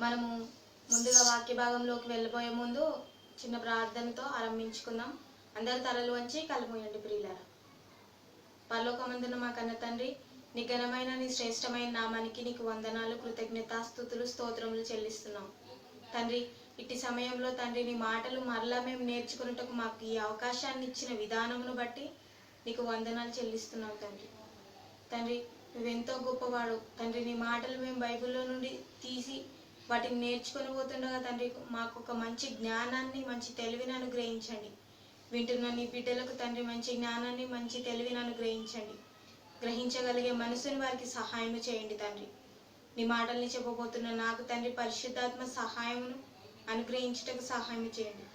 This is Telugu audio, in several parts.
మనము ముందుగా వాక్య భాగంలోకి వెళ్ళబోయే ముందు చిన్న ప్రార్థనతో ఆరంభించుకుందాం. అందరి తలలు వంచి కలమోయండి ప్రియులారా. పరలోకమందున మా కన్న తండ్రి నీ ఘనమైన నీ శ్రేష్టమైన నామానికి నీకు వందనాలు కృతజ్ఞతాస్థుతులు స్తోత్రములు చెల్లిస్తున్నాం. తండ్రి ఇట్టి సమయంలో తండ్రి నీ మాటలు మరలా మేము నేర్చుకున్నట్టుకు మాకు ఈ అవకాశాన్ని ఇచ్చిన విధానమును బట్టి నీకు వందనాలు చెల్లిస్తున్నాం తండ్రి. తండ్రి నువ్వెంతో గొప్పవాడు. తండ్రి నీ మాటలు మేము బైబిల్లో నుండి తీసి వాటిని నేర్చుకొని పోతుండగా తండ్రి మాకు ఒక మంచి జ్ఞానాన్ని మంచి తెలివిని అనుగ్రహించండి. వింటున్న నీ బిడ్డలకు తండ్రి మంచి జ్ఞానాన్ని మంచి తెలివిని అనుగ్రహించండి. గ్రహించగలిగే మనసుని వారికి సహాయం చేయండి తండ్రి. నీ మాటల్ని చెప్పబోతున్న నాకు తండ్రి పరిశుద్ధాత్మ సహాయమును అనుగ్రహించుటకు సహాయం చేయండి.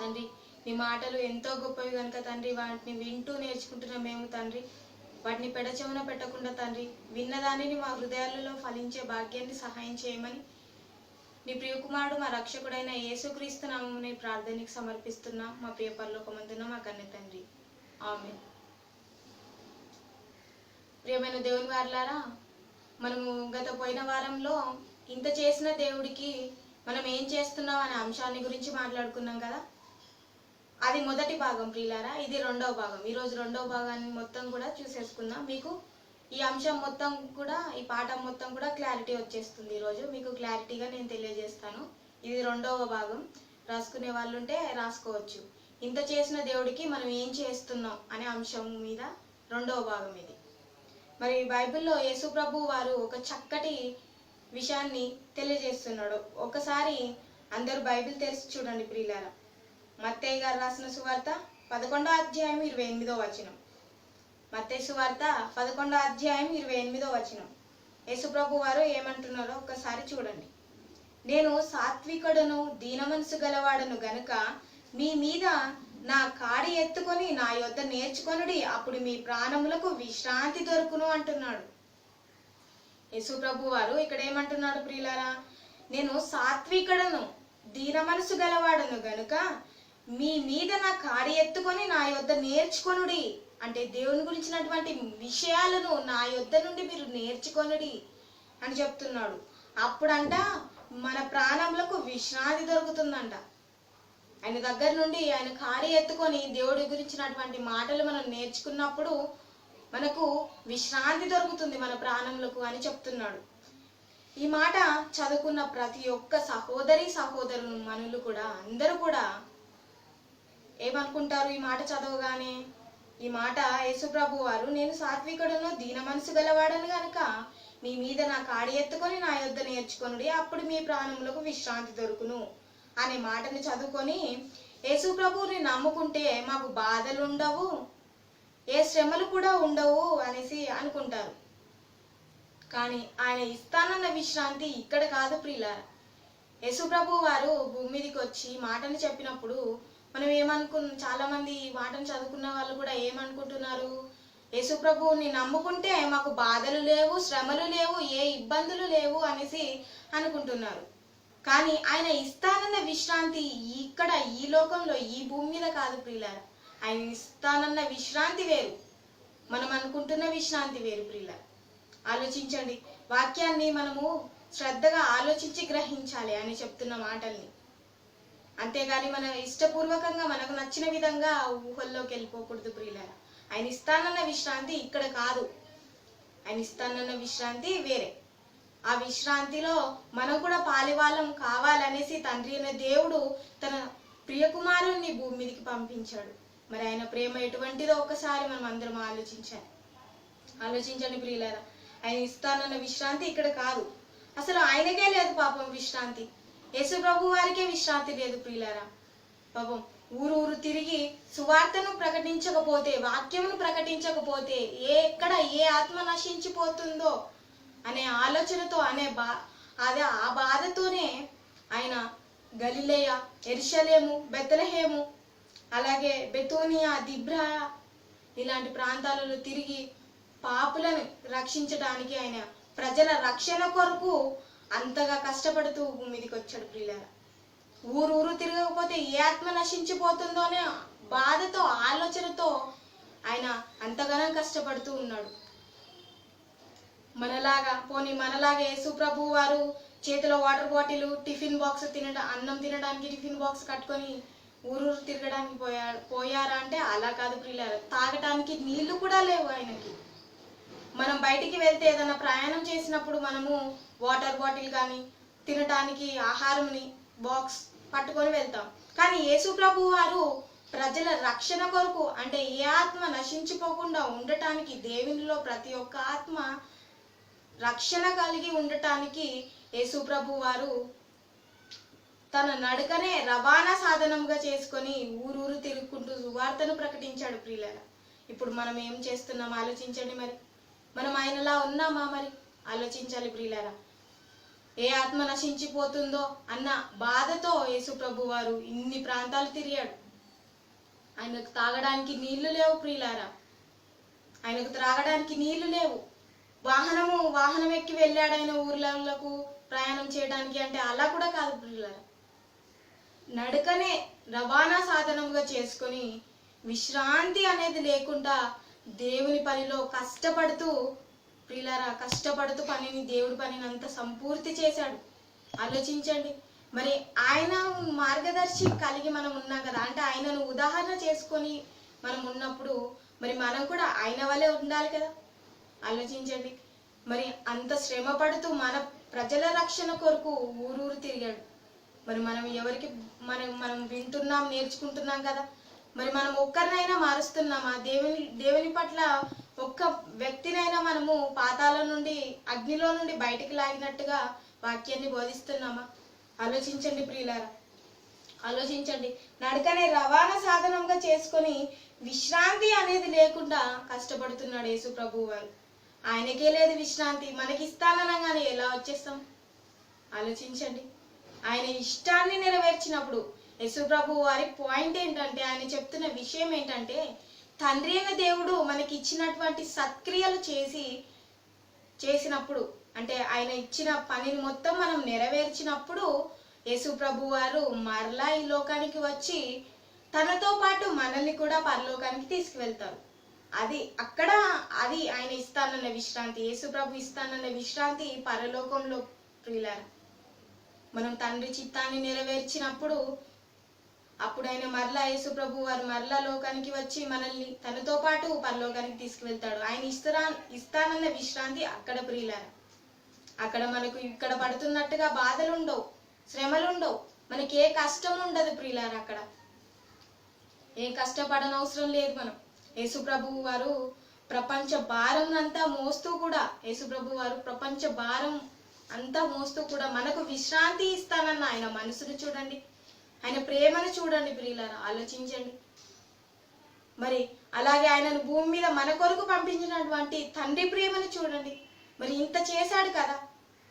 తండ్రి నీ మాటలు ఎంతో గొప్పవి కనుక తండ్రి వాటిని వింటూ నేర్చుకుంటున్న మేము తండ్రి వాటిని పెడచెవున పెట్టకుండా తండ్రి విన్నదానిని మా హృదయాలలో ఫలించే భాగ్యాన్ని సహాయం చేయమని నీ ప్రియకుమారుడు మా రక్షకుడైన యేసుక్రీస్తు నామముని ప్రార్థనకి సమర్పిస్తున్నా. మా ప్రియ పరలోకమందున మా కన్నె తండ్రి. ఆమె ప్రియమైన దేవుని వారులారా మనము గత పోయిన వారంలో ఇంత చేసిన దేవుడికి మనం ఏం చేస్తున్నాం అనే అంశాన్ని గురించి మాట్లాడుకున్నాం కదా. అది మొదటి భాగం ప్రియులారా ఇది రెండవ భాగం. ఈరోజు రెండవ భాగాన్ని మొత్తం కూడా చూసేసుకుందాం. మీకు ఈ అంశం మొత్తం కూడా ఈ పాఠం మొత్తం కూడా క్లారిటీ వచ్చేస్తుంది ఈరోజు మీకు క్లారిటీగా నేను తెలియజేస్తాను. ఇది రెండవ భాగం. రాసుకునే వాళ్ళు ఉంటే రాసుకోవచ్చు. ఇంత చేసిన దేవుడికి మనం ఏం చేస్తున్నాం అనే అంశం మీద రెండవ భాగం ఇది. మరి బైబిల్లో యేసుప్రభు వారు ఒక చక్కటి విషయాన్ని తెలియజేస్తున్నాడు. ఒకసారి అందరూ బైబిల్ తెరిచి చూడండి ప్రియులారా. మత్తయ్య గారు రాసిన సువార్త పదకొండో అధ్యాయం ఇరవై ఎనిమిదో వచనం. మత్తయ్య సువార్త పదకొండో అధ్యాయం ఇరవై ఎనిమిదో వచనం. యేసుప్రభు వారు ఏమంటున్నారో ఒకసారి చూడండి. నేను సాత్వికుడను దీన మనసు గలవాడను గనుక మీ మీద నా కాడి ఎత్తుకొని నా యొద్ద నేర్చుకొనుడి అప్పుడు మీ ప్రాణములకు విశ్రాంతి దొరుకును అంటున్నాడు. యేసు ప్రభు వారు ఇక్కడ ఏమంటున్నాడు ప్రియులారా? నేను సాత్వికుడను దీన మనసు గలవాడను గనుక మీ మీద నా కాడి ఎత్తుకొని నా యొద్ద నేర్చుకొనుడి. అంటే దేవుని గురించినటువంటి విషయాలను నా యొద్ద నుండి మీరు నేర్చుకొనుడి అని చెప్తున్నాడు. అప్పుడంట మన ప్రాణములకు విశ్రాంతి దొరుకుతుందంట. ఆయన దగ్గర నుండి ఆయన కాడి ఎత్తుకొని దేవుడి గురించినటువంటి మాటలు మనం నేర్చుకున్నప్పుడు మనకు విశ్రాంతి దొరుకుతుంది మన ప్రాణములకు అని చెప్తున్నాడు. ఈ మాట చదువుకున్న ప్రతి ఒక్క సహోదరి సహోదరులు మనులు కూడా అందరూ కూడా ఏమనుకుంటారు? ఈ మాట చదవగానే. ఈ మాట యేసుప్రభు వారు నేను సాత్వికుడును దీన మనసు గలవాడను గనుక మీ మీద నా కాడి ఎత్తుకొని నా యొద్ద నేర్చుకొనుడి అప్పుడు మీ ప్రాణములకు విశ్రాంతి దొరుకును. అనే మాటని చదువుకొని యేసు ప్రభువుని నమ్ముకుంటే మాకు బాధలు ఉండవు ఏ శ్రమలు కూడా ఉండవు అనేసి అనుకుంటారు. కానీ ఆయన ఇస్తానన్న విశ్రాంతి ఇక్కడ కాదు ప్రియులారా. యేసు వారు భూమి మీదకి వచ్చి మాటను చెప్పినప్పుడు మనం ఏమనుకు చాలా మంది ఈ మాటను చదువుకున్న వాళ్ళు కూడా ఏమనుకుంటున్నారు? యేసుప్రభువుని నమ్ముకుంటే మాకు బాధలు లేవు శ్రమలు లేవు ఏ ఇబ్బందులు లేవు అనేసి అనుకుంటున్నారు. కానీ ఆయన ఇస్తానన్న విశ్రాంతి ఇక్కడ ఈ లోకంలో ఈ భూమి మీద కాదు ప్రియులారా. ఆయన ఇస్తానన్న విశ్రాంతి వేరు. మనం అనుకుంటున్న విశ్రాంతి వేరు ప్రియులారా. ఆలోచించండి. వాక్యాన్ని మనము శ్రద్ధగా ఆలోచించి గ్రహించాలి అని చెప్తున్న మాటల్ని. అంతేగాని మన ఇష్టపూర్వకంగా మనకు నచ్చిన విధంగా ఊహల్లోకి వెళ్ళిపోకూడదు ప్రియులారా. ఆయన ఇస్తానన్న విశ్రాంతి ఇక్కడ కాదు. ఆయన ఇస్తానన్న విశ్రాంతి వేరే. ఆ విశ్రాంతిలో మనం కూడా పాలివాళ్ళం కావాలనేసి తండ్రి అయిన దేవుడు తన ప్రియకుమారుణ్ణి భూమి మీదకి పంపించాడు. మరి ఆయన ప్రేమ ఎటువంటిదో ఒకసారి మనం అందరం ఆలోచించాలి. ఆలోచించండి ప్రియులారా. ఆయన ఇస్తానన్న విశ్రాంతి ఇక్కడ కాదు. అసలు ఆయనకే లేదు పాపం విశ్రాంతి. యేసు ప్రభు వారికే విశ్రాంతి లేదు ప్రియులారా. పాపం ఊరు ఊరు తిరిగి సువార్తను ప్రకటించకపోతే వాక్యమును ప్రకటించకపోతే ఏ ఎక్కడ ఏ ఆత్మ నశించిపోతుందో అనే ఆలోచనతో అనే బా అదే ఆ బాధతోనే ఆయన గలిలేయ ఎర్షలేము బెత్తలహేము అలాగే బెతోనియా దిబ్రాయ ఇలాంటి ప్రాంతాలలో తిరిగి పాపులను రక్షించడానికి ఆయన ప్రజల రక్షణ కొరకు అంతగా కష్టపడుతూ భూమి మీదకి వచ్చాడు ప్రియులారా. ఊరు ఊరు తిరగకపోతే ఏ ఆత్మ నశించిపోతుందో అనే బాధతో ఆలోచనతో ఆయన అంతగానో కష్టపడుతూ ఉన్నాడు. మనలాగా పోనీ మనలాగా యేసు ప్రభు వారు చేతిలో వాటర్ బాటిల్ టిఫిన్ బాక్స్ తినడం అన్నం తినడానికి టిఫిన్ బాక్స్ కట్టుకొని ఊరూరు తిరగడానికి పోయా పోయారా అంటే అలా కాదు ప్రియులారా. తాగటానికి నీళ్ళు కూడా లేవు ఆయనకి. మనం బయటికి వెళ్తే ఏదైనా ప్రయాణం చేసినప్పుడు మనము వాటర్ బాటిల్ కానీ తినటానికి ఆహారంని బాక్స్ పట్టుకొని వెళ్తాం. కానీ యేసు ప్రభు వారు ప్రజల రక్షణ కొరకు అంటే ఏ ఆత్మ నశించిపోకుండా ఉండటానికి దేవునిలో ప్రతి ఒక్క ఆత్మ రక్షణ కలిగి ఉండటానికి యేసు ప్రభు వారు తన నడకనే రవాణా సాధనంగా చేసుకొని ఊరూరు తిరుగుకుంటూ సువార్తను ప్రకటించాడు ప్రియులరా. ఇప్పుడు మనం ఏం చేస్తున్నాం? ఆలోచించండి మరి. మనం ఆయనలా ఉన్నామా మరి? ఆలోచించాలి ప్రియులరా. ఏ ఆత్మ నశించిపోతుందో అన్న బాధతో యేసు ప్రభు వారు ఇన్ని ప్రాంతాలు తిరిగాడు. ఆయనకు తాగడానికి నీళ్ళు లేవు ప్రియులారా. ఆయనకు త్రాగడానికి నీళ్ళు లేవు. వాహనము వాహనం ఎక్కి వెళ్ళాడు ఆయన ఊర్లకు ప్రయాణం చేయడానికి అంటే అలా కూడా కాదు ప్రియులారా. నడకనే రవాణా సాధనంగా చేసుకొని విశ్రాంతి అనేది లేకుండా దేవుని పనిలో కష్టపడుతూ ప్రిలారా కష్టపడుతూ పనిని దేవుడి పనిని అంత సంపూర్తి చేశాడు. ఆలోచించండి. మరి ఆయన మార్గదర్శి కలిగి మనం ఉన్నాం కదా అంటే ఆయనను ఉదాహరణ చేసుకొని మనం ఉన్నప్పుడు మరి మనం కూడా ఆయన వల్లే ఉండాలి కదా. ఆలోచించండి. మరి అంత శ్రమ పడుతూ మన ప్రజల రక్షణ కొరకు ఊరూరు తిరిగాడు. మరి మనం ఎవరికి మనం మనం వింటున్నాం నేర్చుకుంటున్నాం కదా. మరి మనం ఒక్కరినైనా మారుస్తున్నామా? దేవుని దేవుని పట్ల ఒక్క వ్యక్తినైనా మనము పాతాల నుండి అగ్నిలో నుండి బయటికి లాగినట్టుగా వాక్యాన్ని బోధిస్తున్నామా? ఆలోచించండి ప్రియులారా. ఆలోచించండి. నడకనే రవాణా సాధనంగా చేసుకొని విశ్రాంతి అనేది లేకుండా కష్టపడుతున్నాడు యేసు ప్రభు వారు. ఆయనకే లేదు విశ్రాంతి. మనకి ఇస్తాననగానే ఎలా వచ్చేస్తాం? ఆలోచించండి. ఆయన ఇష్టాన్ని నెరవేర్చినప్పుడు యశుప్రభు వారి పాయింట్ ఏంటంటే ఆయన చెప్తున్న విషయం ఏంటంటే తండ్రి అయిన దేవుడు మనకి ఇచ్చినటువంటి సత్క్రియలు చేసి చేసినప్పుడు అంటే ఆయన ఇచ్చిన పనిని మొత్తం మనం నెరవేర్చినప్పుడు యేసుప్రభు వారు మరలా ఈ లోకానికి వచ్చి తనతో పాటు మనల్ని కూడా పరలోకానికి తీసుకువెళ్తారు. అది అక్కడ అది ఆయన ఇస్తానన్న విశ్రాంతి యేసుప్రభు ఇస్తానన్న విశ్రాంతి పరలోకంలో ప్రియులారా. మనం తండ్రి చిత్తాన్ని నెరవేర్చినప్పుడు అప్పుడు ఆయన మరలా యేసు ప్రభు వారు మరలా లోకానికి వచ్చి మనల్ని తనతో పాటు పరలోకానికి తీసుకువెళ్తాడు. ఆయన ఇస్తరా ఇస్తానన్న విశ్రాంతి అక్కడ ప్రియులారా. అక్కడ మనకు ఇక్కడ పడుతున్నట్టుగా బాధలు ఉండవు శ్రమలు ఉండవు మనకి ఏ కష్టం ఉండదు ప్రియులారా అక్కడ. ఏ కష్టపడనవసరం లేదు మనం. యేసు ప్రభు వారు ప్రపంచ భారం అంతా మోస్తూ కూడా యేసు ప్రభు వారు ప్రపంచ భారం అంతా మోస్తూ కూడా మనకు విశ్రాంతి ఇస్తానన్న ఆయన మనసును చూడండి. ఆయన ప్రేమను చూడండి ప్రియులను ఆలోచించండి. మరి అలాగే ఆయనను భూమి మీద మన కొరకు పంపించినటువంటి తండ్రి ప్రేమను చూడండి. మరి ఇంత చేశాడు కదా.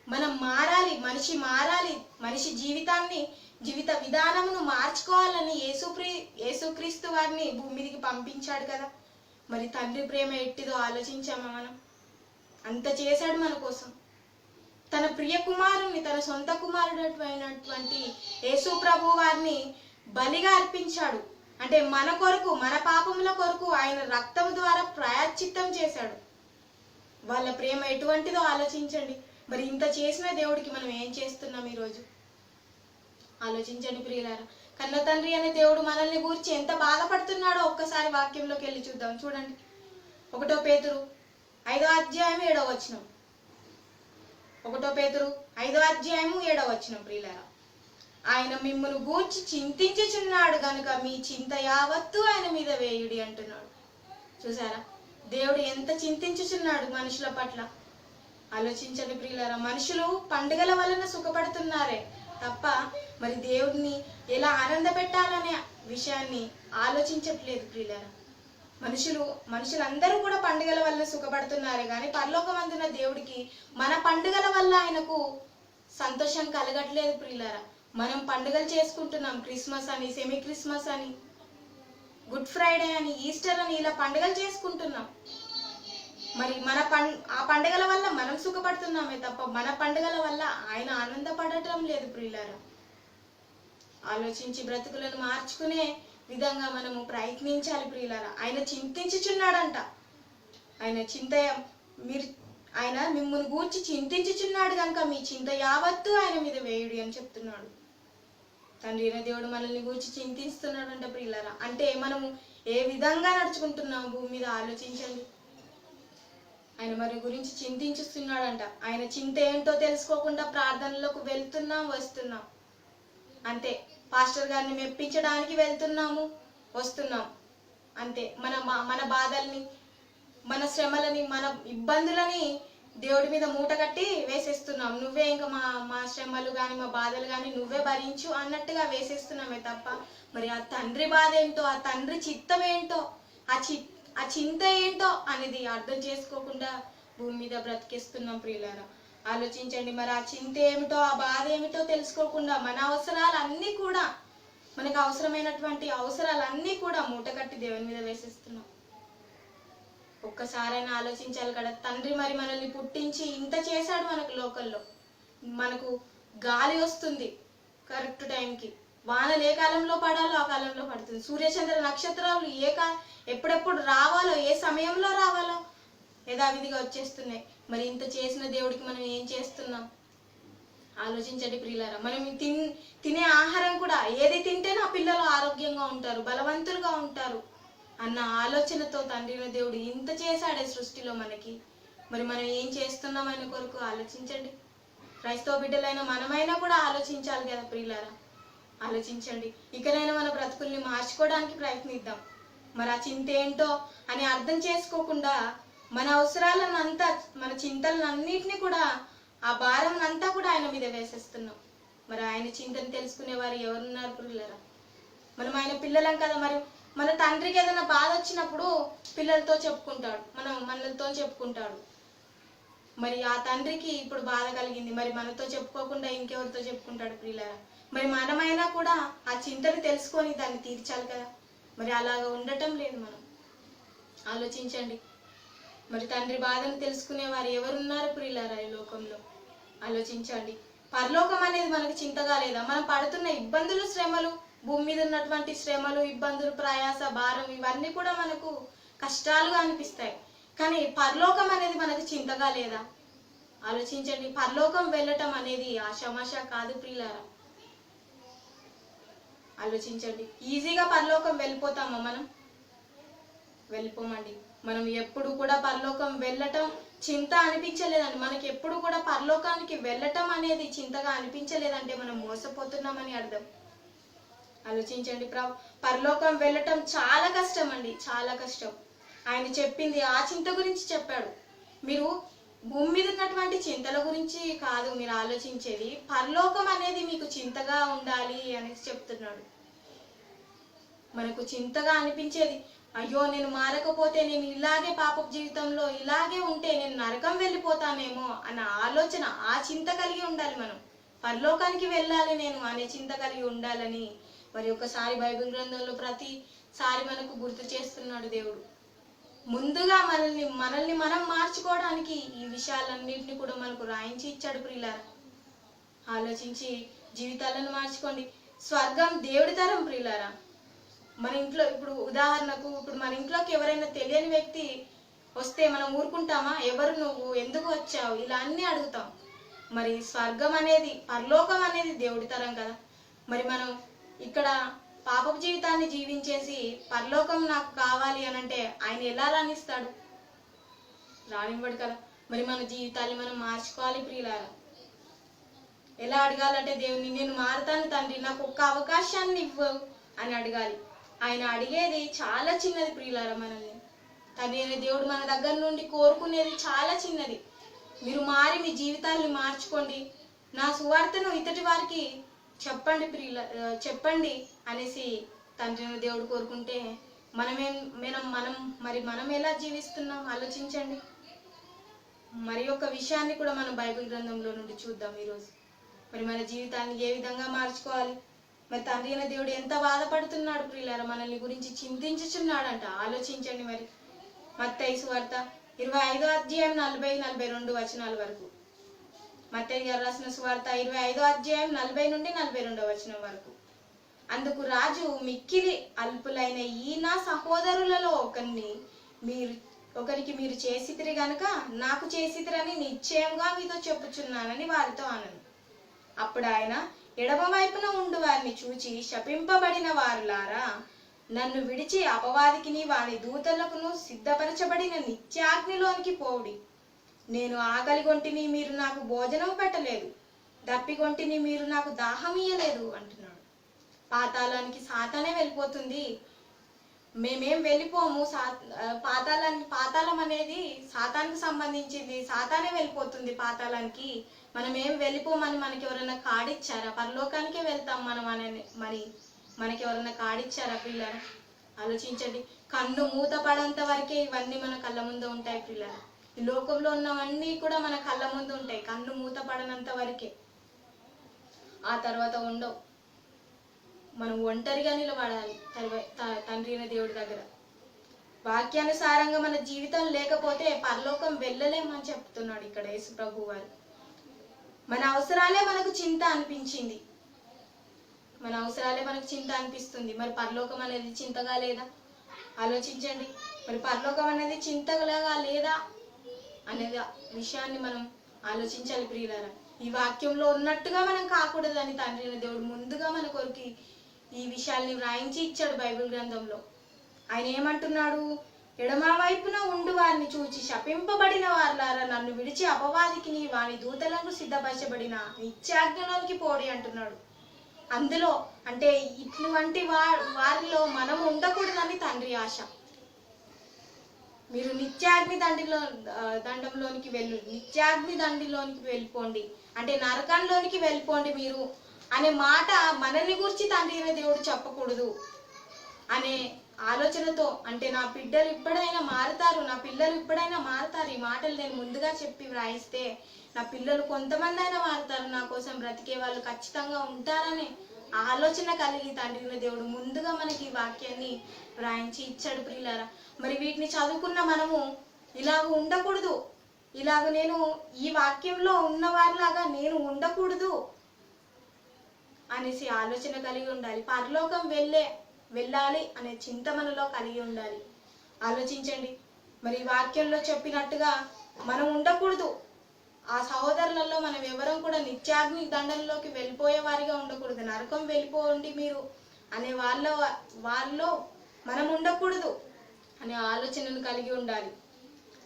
మనం మారాలి మనిషి మారాలి మనిషి జీవితాన్ని జీవిత విధానమును మార్చుకోవాలని యేసుప్రీ యేసుక్రీస్తు వారిని భూమి మీదకి పంపించాడు కదా. మరి తండ్రి ప్రేమ ఎట్టిదో ఆలోచించామా మనం? అంత చేశాడు మన కోసం. తన ప్రియ కుమారుని తన సొంత కుమారుడైనటువంటి యేసు ప్రభు వారిని బలిగా అర్పించాడు. అంటే మన కొరకు మన పాపముల కొరకు ఆయన రక్తం ద్వారా ప్రాయశ్చిత్తం చేశాడు. వాళ్ళ ప్రేమ ఎటువంటిదో ఆలోచించండి. మరి ఇంత చేసిన దేవుడికి మనం ఏం చేస్తున్నాం ఈరోజు? ఆలోచించండి ప్రియులారా. కన్న తండ్రి అనే దేవుడు మనల్ని గూర్చి ఎంత బాధపడుతున్నాడో ఒక్కసారి వాక్యంలోకి వెళ్ళి చూద్దాం. చూడండి. ఒకటో పేతురు ఐదో అధ్యాయం ఏడో వచ్చినాం ఒకటో పేతురు ఐదో అధ్యాయము ఏడో వచ్చిన ప్రియులారా. ఆయన మిమ్మల్ని గూర్చి చింతించుచున్నాడు కనుక మీ చింత యావత్తు ఆయన మీద వేయుడి అంటున్నాడు. చూసారా దేవుడు ఎంత చింతించుచున్నాడు మనుషుల పట్ల? ఆలోచించండి ప్రియులారా మనుషులు పండుగల వలన సుఖపడుతున్నారే తప్ప మరి దేవుడిని ఎలా ఆనంద పెట్టాలనే విషయాన్ని ఆలోచించట్లేదు ప్రియులారా. మనుషులు మనుషులందరూ కూడా పండుగల వల్ల సుఖపడుతున్నారు. కానీ పరలోకమందున దేవుడికి మన పండుగల వల్ల ఆయనకు సంతోషం కలగట్లేదు ప్రియులారా. మనం పండుగలు చేసుకుంటున్నాం. క్రిస్మస్ అని సెమీ క్రిస్మస్ అని గుడ్ ఫ్రైడే అని ఈస్టర్ అని ఇలా పండుగలు చేసుకుంటున్నాం. మరి మన పం ఆ పండుగల వల్ల మనం సుఖపడుతున్నామే తప్ప మన పండుగల వల్ల ఆయన ఆనందపడటం లేదు ప్రియులారా. ఆలోచించి బ్రతుకులను మార్చుకునే విధంగా మనము ప్రయత్నించాలి ప్రియులారా. ఆయన చింతించుచున్నాడంట. ఆయన చింత మీరు ఆయన మిమ్మల్ని గూర్చి చింతించుచున్నాడు కనుక మీ చింత యావత్తు ఆయన మీద వేయుడి అని చెప్తున్నాడు. తండ్రి అయిన దేవుడు మనల్ని గూర్చి చింతిస్తున్నాడంట ప్రియులరా. అంటే మనము ఏ విధంగా నడుచుకుంటున్నాం భూమి మీద ఆలోచించండి. ఆయన మరి గురించి చింతించుస్తున్నాడంట. ఆయన చింత ఏంటో తెలుసుకోకుండా ప్రార్థనలకు వెళ్తున్నాం వస్తున్నాం. అంతే. పాస్టర్ గారిని మెప్పించడానికి వెళ్తున్నాము వస్తున్నాం. అంతే మన బా- మన బాధల్ని మన శ్రమలని మన ఇబ్బందులని దేవుడి మీద మూట కట్టి వేసేస్తున్నాం. నువ్వే ఇంకా మా మా శ్రమలు కానీ మా బాధలు కానీ నువ్వే భరించు అన్నట్టుగా వేసేస్తున్నామే తప్ప మరి ఆ తండ్రి బాధ ఏంటో ఆ తండ్రి చిత్తం ఏంటో ఆ చి ఆ చింత ఏంటో అనేది అర్థం చేసుకోకుండా భూమి మీద బ్రతికేస్తున్నాం ప్రియులారా. ఆలోచించండి మరి ఆ చింత ఏమిటో ఆ బాధ ఏమిటో తెలుసుకోకుండా మన అవసరాలన్నీ కూడా మనకు అవసరమైనటువంటి అవసరాలన్నీ కూడా మూట కట్టి దేవుని మీద వేసేస్తున్నాం. ఒక్కసారైనా ఆలోచించాలి కదా తండ్రి మరి మనల్ని పుట్టించి ఇంత చేశాడు మనకు లోకల్లో. మనకు గాలి వస్తుంది కరెక్ట్ టైంకి. వానలు ఏ కాలంలో పడాలో ఆ కాలంలో పడుతుంది. సూర్యచంద్ర నక్షత్రాలు ఏ కా ఎప్పుడెప్పుడు రావాలో ఏ సమయంలో రావాలో యథావిధిగా వచ్చేస్తున్నాయి. మరి ఇంత చేసిన దేవుడికి మనం ఏం చేస్తున్నాం? ఆలోచించండి ప్రియులారా. మనం తిన్ తినే ఆహారం కూడా ఏది తింటే నా పిల్లలు ఆరోగ్యంగా ఉంటారు బలవంతులుగా ఉంటారు అన్న ఆలోచనతో తండ్రిన దేవుడు ఇంత చేశాడే సృష్టిలో మనకి. మరి మనం ఏం చేస్తున్నాం అనే కొరకు ఆలోచించండి. క్రైస్తవ బిడ్డలైన మనమైనా కూడా ఆలోచించాలి కదా ప్రియులారా. ఆలోచించండి. ఇకనైనా మన బ్రతుకుల్ని మార్చుకోవడానికి ప్రయత్నిద్దాం. మరి ఆ చింత ఏంటో అని అర్థం చేసుకోకుండా మన అవసరాలను అంతా మన చింతలను కూడా ఆ భారం అంతా కూడా ఆయన మీద వేసేస్తున్నాం. మరి ఆయన చింతను తెలుసుకునే వారు ఎవరున్నారు పిల్లరా? మనం ఆయన పిల్లలం కదా మరి. మన తండ్రికి ఏదైనా బాధ వచ్చినప్పుడు పిల్లలతో చెప్పుకుంటాడు. మనం మనలతో చెప్పుకుంటాడు. మరి ఆ తండ్రికి ఇప్పుడు బాధ కలిగింది. మరి మనతో చెప్పుకోకుండా ఇంకెవరితో చెప్పుకుంటాడు ప్రియులారా మరి మనమైనా కూడా ఆ చింతను తెలుసుకొని దాన్ని తీర్చాలి కదా. మరి అలాగా ఉండటం లేదు మనం. ఆలోచించండి. మరి తండ్రి బాధను తెలుసుకునే వారు ఎవరున్నారు ప్రియులారా ఈ లోకంలో? ఆలోచించండి. పరలోకం అనేది మనకు చింతగా లేదా? మనం పడుతున్న ఇబ్బందులు శ్రమలు భూమి మీద ఉన్నటువంటి శ్రమలు ఇబ్బందులు ప్రయాస భారం ఇవన్నీ కూడా మనకు కష్టాలుగా అనిపిస్తాయి. కానీ పరలోకం అనేది మనకు చింతగా లేదా? ఆలోచించండి. పరలోకం వెళ్ళటం అనేది ఆషామాషా కాదు ప్రియులారా. ఆలోచించండి. ఈజీగా పరలోకం వెళ్ళిపోతామా మనం? వెళ్ళిపోమండి. మనం ఎప్పుడు కూడా పరలోకం వెళ్ళటం చింత అనిపించలేదండి. మనకి ఎప్పుడు కూడా పరలోకానికి వెళ్ళటం అనేది చింతగా అనిపించలేదంటే మనం మోసపోతున్నామని అర్థం. ఆలోచించండి ప్ర పరలోకం వెళ్ళటం చాలా కష్టం అండి చాలా కష్టం. ఆయన చెప్పింది ఆ చింత గురించి చెప్పాడు. మీరు భూమి మీద ఉన్నటువంటి చింతల గురించి కాదు మీరు ఆలోచించేది పరలోకం అనేది మీకు చింతగా ఉండాలి అనేసి చెప్తున్నాడు. మనకు చింతగా అనిపించేది అయ్యో నేను మారకపోతే నేను ఇలాగే పాపపు జీవితంలో ఇలాగే ఉంటే నేను నరకం వెళ్ళిపోతానేమో అన్న ఆలోచన ఆ చింత కలిగి ఉండాలి మనం. పరలోకానికి వెళ్ళాలి నేను అనే చింత కలిగి ఉండాలని మరి ఒకసారి బైబిల్ గ్రంథంలో ప్రతిసారి మనకు గుర్తు చేస్తున్నాడు దేవుడు. ముందుగా మనల్ని మనల్ని మనం మార్చుకోవడానికి ఈ విషయాలన్నింటినీ కూడా మనకు రాయించి ఇచ్చాడు ప్రియులారా. ఆలోచించి జీవితాలను మార్చుకోండి. స్వర్గం దేవుడి తరం ప్రియులారా. మన ఇంట్లో ఇప్పుడు ఉదాహరణకు ఇప్పుడు మన ఇంట్లోకి ఎవరైనా తెలియని వ్యక్తి వస్తే మనం ఊరుకుంటామా? ఎవరు నువ్వు? ఎందుకు వచ్చావు? ఇలా అన్ని అడుగుతాం. మరి స్వర్గం అనేది పరలోకం అనేది దేవుడి తరం కదా. మరి మనం ఇక్కడ పాపపు జీవితాన్ని జీవించేసి పరలోకం నాకు కావాలి అని అంటే ఆయన ఎలా రాణిస్తాడు? రానివ్వడు కదా. మరి మన జీవితాన్ని మనం మార్చుకోవాలి ప్రియులారా. ఎలా అడగాలంటే దేవుని నేను మారుతాను తండ్రి. నాకు ఒక్క అవకాశాన్ని ఇవ్వు అని అడగాలి. ఆయన అడిగేది చాలా చిన్నది ప్రియులారా మనల్ని. తండ్రి దేవుడు మన దగ్గర నుండి కోరుకునేది చాలా చిన్నది. మీరు మారి మీ జీవితాన్ని మార్చుకోండి. నా సువార్తను ఇతటి వారికి చెప్పండి ప్రియుల చెప్పండి అనేసి తండ్రి దేవుడు కోరుకుంటే మనమేం మనం మనం మరి మనం ఎలా జీవిస్తున్నాం? ఆలోచించండి. మరి ఒక విషయాన్ని కూడా మనం బైబిల్ గ్రంథంలో నుండి చూద్దాం ఈరోజు. మరి మన జీవితాన్ని ఏ విధంగా మార్చుకోవాలి? మరి తండ్రి అయిన దేవుడు ఎంత బాధపడుతున్నాడు ప్రియులారా? మనల్ని గురించి చింతించుచున్నాడంట. ఆలోచించండి మరి. మత్తయి సువార్త ఇరవై ఐదో అధ్యాయం నలభై నలభై రెండు వచనాల వరకు. మత్తయ్య గారు రాసిన సువార్త ఇరవై ఐదో అధ్యాయం నలభై నుండి నలభై రెండో వచనం వరకు. అందుకు రాజు మిక్కిలి అల్పులైన ఈ నా సహోదరులలో ఒకరిని మీరు ఒకరికి మీరు చేసితిరి గనుక నాకు చేసితిరని నిశ్చయంగా మీతో చెప్పుచున్నానని వారితో అనను. అప్పుడు ఆయన ఎడమ వైపున ఉండు వారిని చూచి శపింపబడిన వారులారా నన్ను విడిచి అపవాదికిని వాని దూతలకును సిద్ధపరచబడిన నిత్యాగ్నిలోనికి పోవుడి. నేను ఆకలిగొంటిని మీరు నాకు భోజనం పెట్టలేదు దప్పిగొంటిని మీరు నాకు దాహం ఇయ్యలేదు అంటున్నాడు. పాతాళానికి సాతానే వెళ్ళిపోతుంది. మేమేం వెళ్ళిపోము? సా పాతాళాన్ని పాతాళం అనేది సాతానికి సంబంధించింది. సాతానే వెళ్ళిపోతుంది పాతాళానికి. మనం ఏం వెళ్ళిపోమని మనకి ఎవరైనా కాడిచ్చారా? పరలోకానికే వెళ్తాం మనం అనే మరి మనకి ఎవరైనా కాడిచ్చారా పిల్లలు ఆలోచించండి. కన్ను మూత పడంత వరకే ఇవన్నీ మన కళ్ళ ముందు ఉంటాయి పిల్లలు ఈ లోకంలో ఉన్నవన్నీ కూడా మన కళ్ళ ముందు ఉంటాయి. కన్ను మూత పడనంత వరకే. ఆ తర్వాత ఉండవు. మనం ఒంటరిగా నిలబడాలి తండ్రి అయిన దేవుడి దగ్గర. వాక్యానుసారంగా మన జీవితం లేకపోతే పరలోకం వెళ్ళలేమని చెప్తున్నాడు ఇక్కడ యేసు ప్రభు వారు. మన అవసరాలే మనకు చింత అనిపించింది. మన అవసరాలే మనకు చింత అనిపిస్తుంది. మరి పరలోకం అనేది చింతగా లేదా? ఆలోచించండి. మరి పరలోకం అనేది చింతగా లేదా? అనేది విషయాన్ని మనం ఆలోచించాలి ప్రియులారా. ఈ వాక్యంలో ఉన్నట్టుగా మనం కాకూడదని తండ్రి దేవుడు ముందుగా మన కొరికి ఈ విషయాల్ని వ్రాయించి ఇచ్చాడు బైబిల్ గ్రంథంలో. ఆయన ఏమంటున్నాడు? ఎడమవైపున ఉండు వారిని చూచి శపింపబడిన వారులారా నన్ను విడిచి అపవాదికి నీ వాని దూతలకు సిద్ధపరచబడిన నిత్యాజ్ఞలోనికి పోడి అంటున్నాడు. అందులో అంటే ఇటువంటి వా వారిలో మనం ఉండకూడదని తండ్రి ఆశ. మీరు నిత్యాగ్ని దండిలో దండంలోనికి వెళ్ళు నిత్యాగ్ని దండిలోనికి వెళ్ళిపోండి. అంటే నరకంలోనికి వెళ్ళిపోండి మీరు అనే మాట మనల్ని గురించి తండ్రి అయిన దేవుడు చెప్పకూడదు. అనే ఆలోచనతో అంటే నా బిడ్డలు ఇప్పుడైనా మారుతారు నా పిల్లలు ఇప్పుడైనా మారుతారు ఈ మాటలు నేను ముందుగా చెప్పి వ్రాయిస్తే నా పిల్లలు కొంతమంది అయినా మారుతారు నా కోసం బ్రతికే వాళ్ళు ఖచ్చితంగా ఉంటారని ఆలోచన కలిగి తండ్రి దేవుడు ముందుగా మనకి ఈ వాక్యాన్ని వ్రాయించి ఇచ్చాడు ప్రియులారా. మరి వీటిని చదువుకున్న మనము ఇలాగ ఉండకూడదు. ఇలాగ నేను ఈ వాక్యంలో ఉన్నవారిలాగా నేను ఉండకూడదు అనేసి ఆలోచన కలిగి ఉండాలి. పరలోకం వెళ్ళే వెళ్ళాలి అనే చింత మనలో కలిగి ఉండాలి. ఆలోచించండి. మరి వాక్యంలో చెప్పినట్టుగా మనం ఉండకూడదు. ఆ సహోదరులలో మనం ఎవరం కూడా నిత్యాగ్ని దండంలోకి వెళ్ళిపోయే వారిగా ఉండకూడదు. నరకం వెళ్ళిపోండి మీరు అనే వాళ్ళ వాళ్ళలో మనం ఉండకూడదు అనే ఆలోచనను కలిగి ఉండాలి.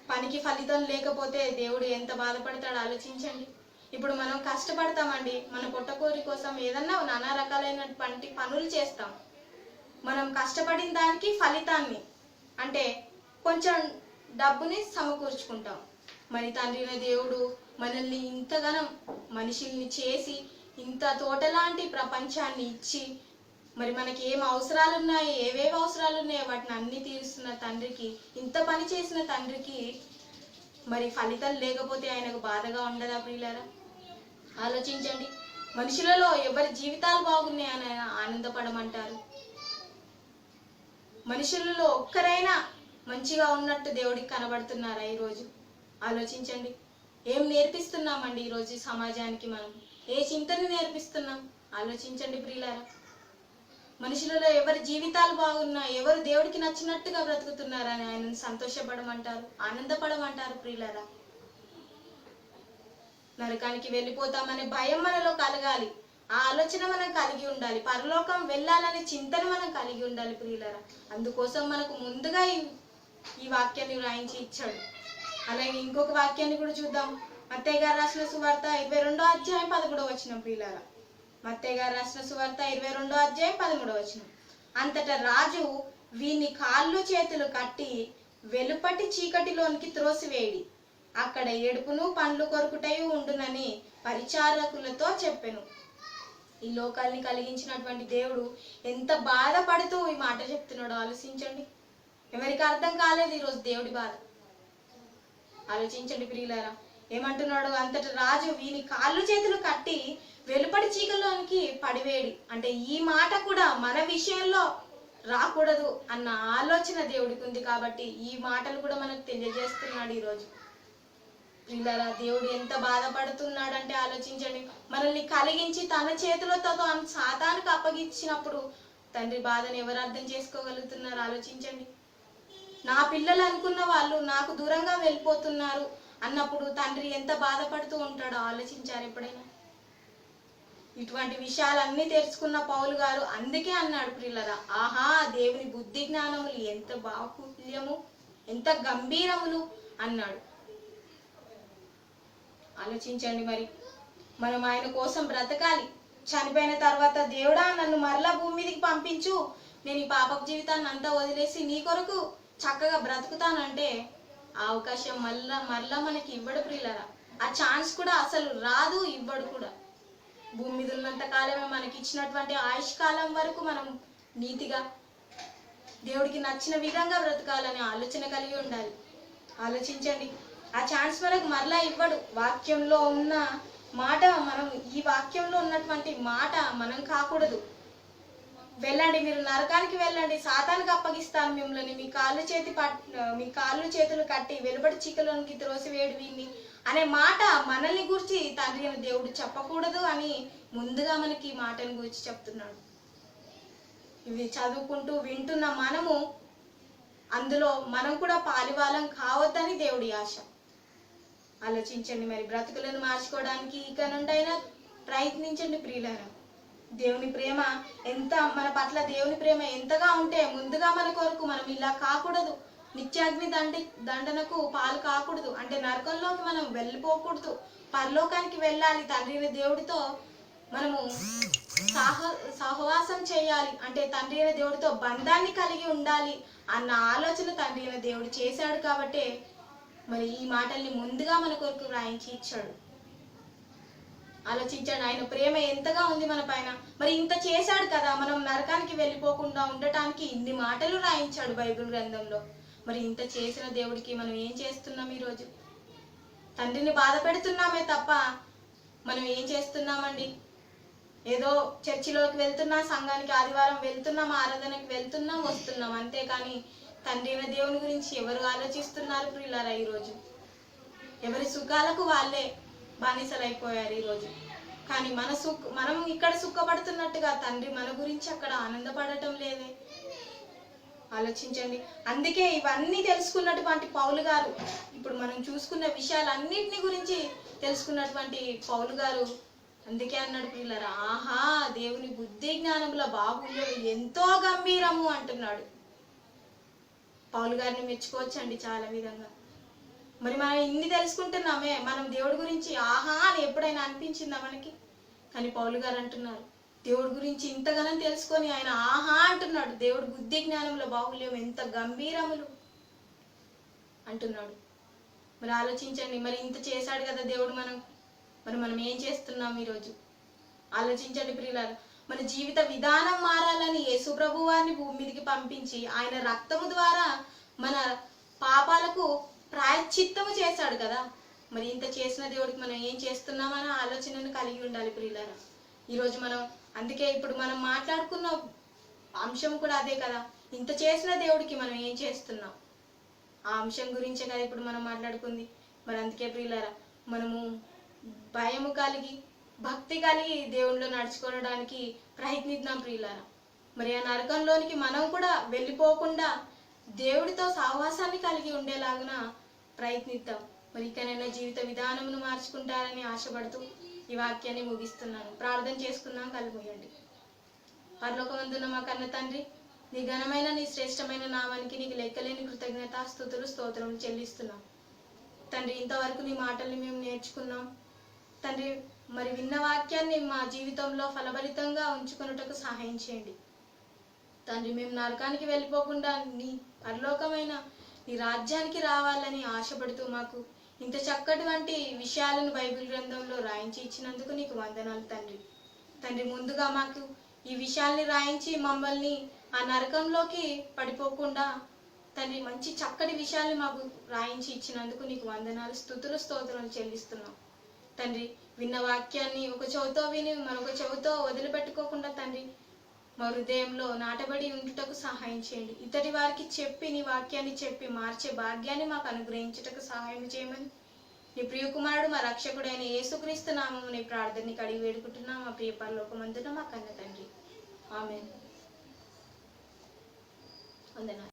పనికి ఫలితం లేకపోతే దేవుడు ఎంత బాధపడతాడో ఆలోచించండి. ఇప్పుడు మనం కష్టపడతామండి. మన పొట్టకూరి కోసం ఏదన్నా నానా రకాలైనటువంటి పనులు చేస్తాం. మనం కష్టపడిన దానికి ఫలితాన్ని అంటే కొంచెం డబ్బుని సమకూర్చుకుంటాం. మరి తండ్రి దేవుడు మనల్ని ఇంతగానం మనుషుల్ని చేసి ఇంత తోటలాంటి ప్రపంచాన్ని ఇచ్చి మరి మనకి ఏం అవసరాలు ఉన్నాయి ఏవేవి అవసరాలు ఉన్నాయో వాటిని అన్ని తీరుస్తున్న తండ్రికి ఇంత పని చేసిన తండ్రికి మరి ఫలితం లేకపోతే ఆయనకు బాధగా ఉండదా ప్రియులారా? ఆలోచించండి. మనుషులలో ఎవరి జీవితాలు బాగున్నాయని ఆయన ఆనందపడమంటారు. మనుషులలో ఒక్కరైనా మంచిగా ఉన్నట్టు దేవుడికి కనబడుతున్నారా ఈరోజు? ఆలోచించండి. ఏం నేర్పిస్తున్నామండి ఈరోజు సమాజానికి మనం? ఏ చింతని నేర్పిస్తున్నాం? ఆలోచించండి ప్రియులారా. మనుషులలో ఎవరి జీవితాలు బాగున్నా ఎవరు దేవుడికి నచ్చినట్టుగా బ్రతుకుతున్నారని ఆయనను సంతోషపడమంటారు ఆనందపడమంటారు ప్రియులారా. నరకానికి వెళ్ళిపోతామనే భయం మనలో కలగాలి. ఆ ఆలోచన మనం కలిగి ఉండాలి. పరలోకం వెళ్ళాలనే చింతన మనం కలిగి ఉండాలి ప్రియులరా. అందుకోసం మనకు ముందుగా ఈ ఈ వాక్యాన్ని వ్రాయించి ఇచ్చాడు. అలాగే ఇంకొక వాక్యాన్ని కూడా చూద్దాం. మత్తయ్య గారు రాసిన సువార్త ఇరవై రెండో అధ్యాయం పదమూడవ వచ్చిన ప్రియులారా. మత్తయ్య గారు రాసిన సువార్త ఇరవై రెండో అధ్యాయం పదమూడవ వచ్చిన అంతటా రాజు వీని కాళ్ళు చేతులు కట్టి వెలుపటి చీకటిలోనికి త్రోసివేయడి అక్కడ ఏడుపును పండ్లు కొరుకుటయు ఉండునని పరిచారకులతో చెప్పెను. ఈ లోకాల్ని కలిగించినటువంటి దేవుడు ఎంత బాధపడుతూ ఈ మాట చెప్తున్నాడో ఆలోచించండి. ఎవరికి అర్థం కాలేదు ఈరోజు దేవుడి బాధ. ఆలోచించండి ప్రియులారా ఏమంటున్నాడు? అంతట రాజు వీని కాళ్ళు చేతులు కట్టి వెలుపడి చీకలోనికి పడివేడి. అంటే ఈ మాట కూడా మన విషయంలో రాకూడదు అన్న ఆలోచన దేవుడికి ఉంది కాబట్టి ఈ మాటలు కూడా మనకు తెలియజేస్తున్నాడు ఈరోజు. ప్రియులారా దేవుడు ఎంత బాధపడుతున్నాడంటే ఆలోచించండి. మనల్ని కలిగించి తన చేతిలో తాను సాతానికి అప్పగించినప్పుడు తండ్రి బాధను ఎవరు అర్థం చేసుకోగలుగుతున్నారు? ఆలోచించండి. నా పిల్లలు అనుకున్న వాళ్ళు నాకు దూరంగా వెళ్ళిపోతున్నారు అన్నప్పుడు తండ్రి ఎంత బాధపడుతూ ఉంటాడో ఆలోచించారు ఎప్పుడైనా? ఇటువంటి విషయాలన్నీ తెలుసుకున్న పౌలు గారు అందుకే అన్నాడు ప్రిల్లరా ఆహా దేవుని బుద్ధి జ్ఞానములు ఎంత బాహుల్యము ఎంత గంభీరములు అన్నాడు. ఆలోచించండి మరి. మనం ఆయన కోసం బ్రతకాలి. చనిపోయిన తర్వాత దేవుడా నన్ను మరలా భూమి మీదకి పంపించు. నేను ఈ పాపపు జీవితాన్ని అంతా వదిలేసి నీ కొరకు చక్కగా బ్రతుకుతానంటే ఆ అవకాశం మళ్ళా మరలా మనకి ఇవ్వడు ప్రియులరా. ఆ ఛాన్స్ కూడా అసలు రాదు ఇవ్వడు కూడా. భూమి మీద ఉన్నంత కాలమే మనకి ఇచ్చినటువంటి ఆయుష్ కాలం వరకు మనం నీతిగా దేవుడికి నచ్చిన విధంగా బ్రతకాలనే ఆలోచన కలిగి ఉండాలి. ఆలోచించండి. ఆ ఛాన్స్ మనకు మరలా ఇవ్వడు. వాక్యంలో ఉన్న మాట మనం ఈ వాక్యంలో ఉన్నటువంటి మాట మనం కాకూడదు. వెళ్ళండి మీరు నరకానికి వెళ్ళండి. సాతానికి అప్పగిస్తాను మిమ్మల్ని. మీ కాళ్ళు చేతి పట్ మీ కాళ్ళు చేతులు కట్టి వెలుబడి చీకలోనికి త్రోసివేడు వీడిని అనే మాట మనల్ని గురించి తండ్రి అయిన దేవుడు చెప్పకూడదు అని ముందుగా మనకి ఈ మాటను గురించి చెప్తున్నాడు. ఇవి చదువుకుంటూ వింటున్న మనము అందులో మనం కూడా పాలివాలం కావద్దని దేవుడి ఆశ. ఆలోచించండి మరి బ్రతుకులను మార్చుకోవడానికి ఇక నుండైనా ప్రయత్నించండి ప్రియులను దేవుని ప్రేమ ఎంత మన పట్ల దేవుని ప్రేమ ఎంతగా ఉంటే ముందుగా మన కొరకు మనం ఇలా కాకూడదు. నిత్యాగ్ని దండి దండనకు పాలు కాకూడదు. అంటే నరకంలోకి మనం వెళ్ళిపోకూడదు. పరలోకానికి వెళ్ళాలి. తండ్రి దేవుడితో మనము సాహ సహవాసం చేయాలి. అంటే తండ్రి అయిన దేవుడితో బంధాన్ని కలిగి ఉండాలి అన్న ఆలోచన తండ్రి అయిన దేవుడు చేశాడు కాబట్టి మరి ఈ మాటల్ని ముందుగా మన కొరకు వ్రాయించి ఇచ్చాడు. ఆలోచించాడు ఆయన ప్రేమ ఎంతగా ఉంది మన పైన. మరి ఇంత చేశాడు కదా మనం నరకానికి వెళ్ళిపోకుండా ఉండటానికి ఇన్ని మాటలు రాయించాడు బైబిల్ గ్రంథంలో. మరి ఇంత చేసిన దేవుడికి మనం ఏం చేస్తున్నాం ఈరోజు? తండ్రిని బాధ పెడుతున్నామే తప్ప మనం ఏం చేస్తున్నామండి? ఏదో చర్చిలోకి వెళ్తున్నాం సంఘానికి ఆదివారం వెళ్తున్నాం ఆరాధనకి వెళ్తున్నాం వస్తున్నాం అంతేకాని తండ్రి అయిన దేవుని గురించి ఎవరు ఆలోచిస్తున్నారు ప్రియులారా ఈరోజు? ఎవరి సుఖాలకు వాళ్ళే బానిసలైపోయారు ఈరోజు. కానీ మన సుఖ మనం ఇక్కడ సుఖపడుతున్నట్టుగా తండ్రి మన గురించి అక్కడ ఆనందపడటం లేదే. ఆలోచించండి. అందుకే ఇవన్నీ తెలుసుకున్నటువంటి పౌలు గారు ఇప్పుడు మనం చూసుకున్న విషయాలన్నింటిని గురించి తెలుసుకున్నటువంటి పౌలు గారు అందుకే అన్నాడు పిల్లరా ఆహా దేవుని బుద్ధి జ్ఞానముల బాహుల్యం ఎంతో గంభీరము అంటున్నాడు. పౌలు గారిని మెచ్చుకోవచ్చండి చాలా విధంగా. మరి మనం ఇన్ని తెలుసుకుంటున్నామే మనం దేవుడి గురించి ఆహా అని ఎప్పుడైనా అనిపించిందా మనకి? కానీ పౌలు గారు అంటున్నారు దేవుడి గురించి ఇంతగానం తెలుసుకొని ఆయన ఆహా అంటున్నాడు. దేవుడు బుద్ధి జ్ఞానంలో బాహుల్యం ఎంత గంభీరములు. అంటున్నాడు. మరి ఆలోచించండి మరి ఇంత చేశాడు కదా దేవుడు మనం మరి మనం ఏం చేస్తున్నాం ఈరోజు? ఆలోచించండి ప్రియులారు. మన జీవిత విధానం మారాలని యేసు ప్రభు వారిని భూమి మీదకి పంపించి ఆయన రక్తము ద్వారా మన పాపాలకు ప్రాయశ్చిత్తము చేశాడు కదా. మరి ఇంత చేసిన దేవుడికి మనం ఏం చేస్తున్నామన్న ఆలోచనను కలిగి ఉండాలి ప్రియులారా. ఈరోజు మనం అందుకే ఇప్పుడు మనం మాట్లాడుకున్న అంశం కూడా అదే కదా. ఇంత చేసిన దేవుడికి మనం ఏం చేస్తున్నాం? ఆ అంశం గురించే కదా ఇప్పుడు మనం మాట్లాడుకుంది. మరి అందుకే ప్రియులారా మనము భయము కలిగి భక్తి కలిగి దేవుణ్ణిలో నడుచుకోవడానికి ప్రయత్నిద్దాం ప్రియులారా. మరి ఆ నరకంలోనికి మనం కూడా వెళ్ళిపోకుండా దేవుడితో సహవాసాన్ని కలిగి ఉండేలాగున ప్రయత్నిద్దాం. మరి ఇకనైనా జీవిత విధానమును మార్చుకుంటారని ఆశపడుతూ ఈ వాక్యాన్ని ముగిస్తున్నాను. ప్రార్థన చేసుకుందాం కలుగుయండి పరలోకమందున మా కన్న తండ్రి నీ ఘనమైన నీ శ్రేష్టమైన నామానికి నీకు లెక్కలేని కృతజ్ఞత స్థుతులు స్తోత్రం చెల్లిస్తున్నాం. తండ్రి ఇంతవరకు నీ మాటల్ని మేము నేర్చుకున్నాం. తండ్రి మరి విన్న వాక్యాన్ని మా జీవితంలో ఫలభరితంగా ఉంచుకున్నటకు సహాయం చేయండి. తండ్రి మేము నరకానికి వెళ్ళిపోకుండా నీ పరలోకమైన నీ రాజ్యానికి రావాలని ఆశపడుతూ మాకు ఇంత చక్కటి విషయాలను బైబిల్ గ్రంథంలో రాయించి ఇచ్చినందుకు నీకు వందనాలు తండ్రి. తండ్రి ముందుగా మాకు ఈ విషయాల్ని రాయించి మమ్మల్ని ఆ నరకంలోకి పడిపోకుండా తండ్రి మంచి చక్కటి విషయాల్ని మాకు రాయించి ఇచ్చినందుకు నీకు వందనాలు స్థుతులు స్తోత్రాలు చెల్లిస్తున్నాం. తండ్రి విన్న వాక్యాన్ని ఒక చెవితో విని మరొక చెవితో వదిలిపెట్టుకోకుండా తండ్రి మా హృదయంలో నాటబడి ఉండుటకు సహాయం చేయండి. ఇతడి వారికి చెప్పి నీ వాక్యాన్ని చెప్పి మార్చే భాగ్యాన్ని మాకు అనుగ్రహించుటకు సహాయం చేయమని. నీ ప్రియకుమారుడు మా రక్షకుడైన యేసుక్రీస్తు నామము నీ ప్రార్థనని కడిగి వేడుకుంటున్నాం. మా ప్రియ పరలోకమందున మా కన్న తండ్రి. ఆమె వందనాలు.